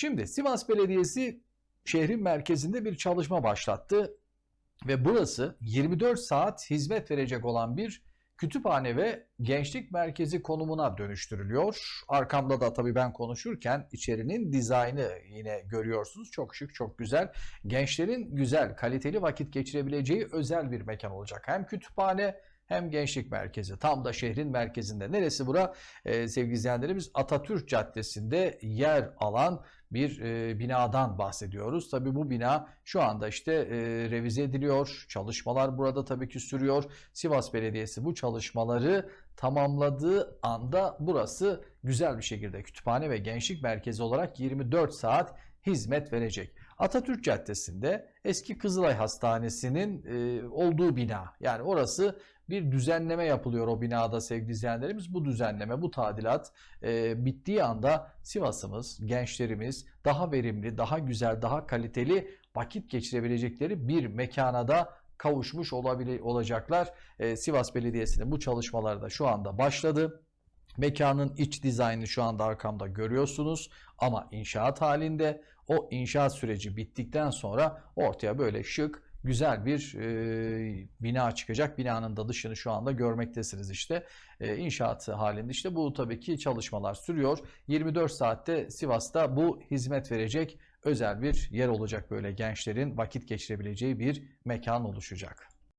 Şimdi Sivas Belediyesi şehrin merkezinde bir çalışma başlattı ve burası 24 saat hizmet verecek olan bir kütüphane ve gençlik merkezi konumuna dönüştürülüyor. Arkamda da tabii ben konuşurken içerinin dizaynı yine görüyorsunuz. Çok şık, çok güzel. Gençlerin güzel, kaliteli vakit geçirebileceği özel bir mekan olacak. Hem kütüphane hem gençlik merkezi. Tam da şehrin merkezinde. Neresi bura? Ee, sevgili izleyenlerimiz Atatürk Caddesi'nde yer alan bir e, binadan bahsediyoruz. Tabii bu bina şu anda işte e, revize ediliyor. Çalışmalar burada tabii ki sürüyor. Sivas Belediyesi bu çalışmaları tamamladığı anda burası güzel bir şekilde kütüphane ve gençlik merkezi olarak 24 saat hizmet verecek. Atatürk Caddesi'nde eski Kızılay Hastanesi'nin e, olduğu bina. Yani orası bir düzenleme yapılıyor o binada sevgili izleyenlerimiz. Bu düzenleme, bu tadilat e, bittiği anda Sivas'ımız, gençlerimiz daha verimli, daha güzel, daha kaliteli vakit geçirebilecekleri bir mekana da kavuşmuş olabile, olacaklar. E, Sivas Belediyesi'nin bu çalışmaları da şu anda başladı. Mekanın iç dizaynını şu anda arkamda görüyorsunuz ama inşaat halinde o inşaat süreci bittikten sonra ortaya böyle şık güzel bir e, bina çıkacak. Binanın da dışını şu anda görmektesiniz işte. E, inşaatı halinde işte bu tabii ki çalışmalar sürüyor. 24 saatte Sivas'ta bu hizmet verecek özel bir yer olacak böyle gençlerin vakit geçirebileceği bir mekan oluşacak.